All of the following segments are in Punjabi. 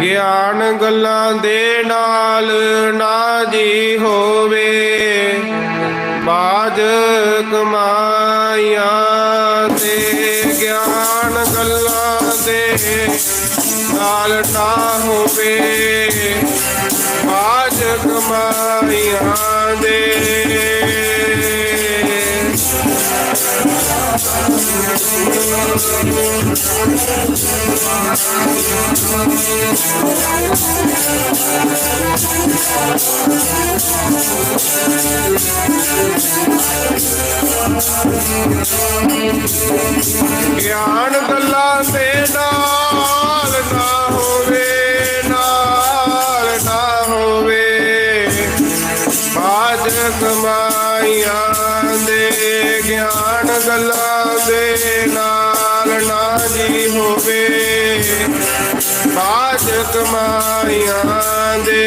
ਗਿਆਨ ਗੱਲਾਂ ਦੇ ਨਾਲ ਨਾ ਜੀ ਹੋਵੇ। ਬਾਜ ਕਮਾਈਆਂ ਤੇ ਗਿਆਨ ਗੱਲਾਂ ਦੇ ਨਾਲ ਨਾ ਹੋਵੇ। ਬਾਜ ਕਮਾਈਆਂ ਦੇ ਗਿਆਨ ਗੱਲਾਂ ਦੇ ਨਾਲ ਨਾ ਹੋਵੇ, ਨਾਲ ਨਾ ਹੋਵੇ। ਬਾਜ ਕਮਾਈਆਂ ਦੇ ਗਿਆਨ ਗੱਲਾਂ ਦੇ ਨਾਲ ਨਾ ਜੀ ਹੋਵੇ। ਬਾਜ ਕਮਾਈਆਂ ਦੇ।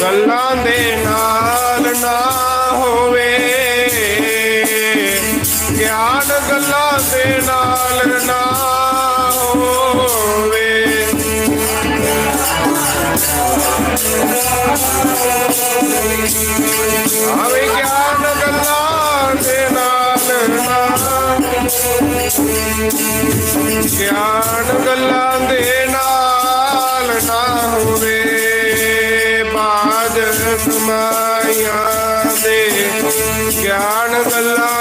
ਗੱਲਾਂ ਦੇ ਨਾਲ ਨਾ ਹੋਵੇ। ਗਿਆਨ ਗੱਲਾਂ ਦੇ ਨਾਲ ਨਾ ਹੋਵੇ। ਆਵੇ ਗਿਆਨ ਗੱਲਾਂ ਦੇ ਨਾਲ ਨਾ। ਗਿਆਨ ਗੱਲਾਂ ਦੇ ਨਾਲ ਨਾ ਹੋਵੇ। ਬਾਜ ਸਮਾਇਆ ਦੇ ਗਿਆਨ ਗੱਲਾਂ